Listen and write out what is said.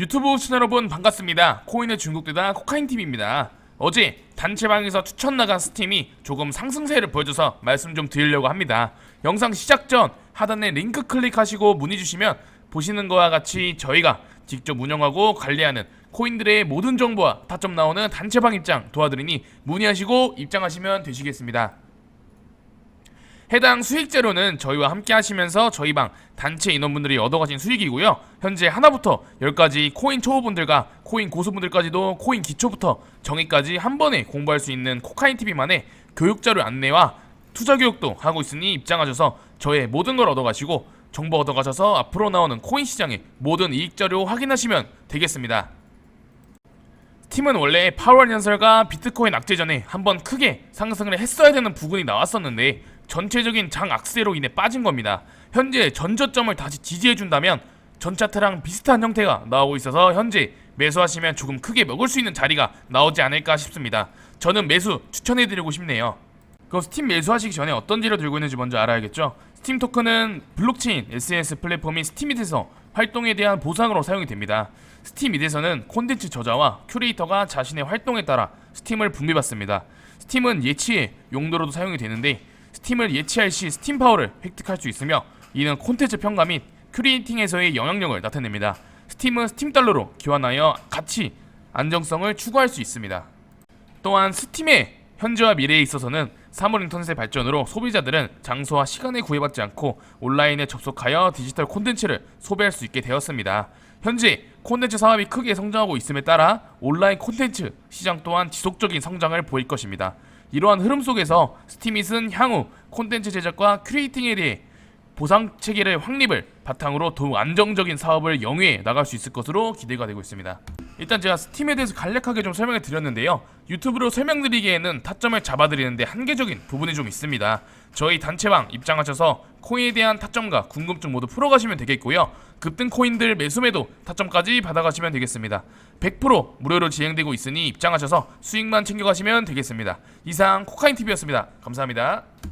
유튜브 시청자 여러분 반갑습니다. 코인의 중독되다 코카인TV입니다. 어제 단체방에서 추천 나간 스팀이 조금 상승세를 보여줘서 말씀 좀 드리려고 합니다. 영상 시작 전 하단에 링크 클릭하시고 문의 주시면 보시는 거와 같이 저희가 직접 운영하고 관리하는 코인들의 모든 정보와 타점 나오는 단체방 입장 도와드리니 문의하시고 입장하시면 되시겠습니다. 해당 수익자료는 저희와 함께 하시면서 저희 방 단체 인원분들이 얻어가신 수익이고요. 현재 하나부터 열까지 코인 초보분들과 코인 고수분들까지도 코인 기초부터 정의까지 한 번에 공부할 수 있는 코카인 TV만의 교육 자료 안내와 투자 교육도 하고 있으니 입장하셔서 저의 모든 걸 얻어가시고 정보 얻어가셔서 앞으로 나오는 코인 시장의 모든 이익 자료 확인하시면 되겠습니다. 팀은 원래 파월 연설과 비트코인 악재 전에 한번 크게 상승을 했어야 되는 부분이 나왔었는데 전체적인 장 악세로 인해 빠진 겁니다. 현재 전저점을 다시 지지해준다면 전차트랑 비슷한 형태가 나오고 있어서 현재 매수하시면 조금 크게 먹을 수 있는 자리가 나오지 않을까 싶습니다. 저는 매수 추천해드리고 싶네요. 그럼 스팀 매수하시기 전에 어떤 재료 들고 있는지 먼저 알아야겠죠. 스팀 토큰은 블록체인 SNS 플랫폼인 스팀밋에서 활동에 대한 보상으로 사용이 됩니다. 스팀밋에서는 콘텐츠 저자와 큐레이터가 자신의 활동에 따라 스팀을 분배받습니다. 스팀은 예치의 용도로도 사용이 되는데 스팀을 예치할 시 스팀 파워를 획득할 수 있으며 이는 콘텐츠 평가 및 큐레이팅에서의 영향력을 나타냅니다. 스팀은 스팀 달러로 교환하여 가치, 안정성을 추구할 수 있습니다. 또한 스팀의 현재와 미래에 있어서는 사물 인터넷의 발전으로 소비자들은 장소와 시간에 구애받지 않고 온라인에 접속하여 디지털 콘텐츠를 소비할 수 있게 되었습니다. 현재 콘텐츠 사업이 크게 성장하고 있음에 따라 온라인 콘텐츠 시장 또한 지속적인 성장을 보일 것입니다. 이러한 흐름 속에서 스팀잇은 향후 콘텐츠 제작과 큐레이팅에 대해 보상 체계를 확립을 바탕으로 더욱 안정적인 사업을 영위해 나갈 수 있을 것으로 기대가 되고 있습니다. 일단 제가 스팀에 대해서 간략하게 좀 설명을 드렸는데요. 유튜브로 설명드리기에는 타점을 잡아드리는데 한계적인 부분이 좀 있습니다. 저희 단체방 입장하셔서 코인에 대한 타점과 궁금증 모두 풀어가시면 되겠고요. 급등 코인들 매수매도 타점까지 받아가시면 되겠습니다. 100% 무료로 진행되고 있으니 입장하셔서 수익만 챙겨가시면 되겠습니다. 이상 코카인TV였습니다. 감사합니다.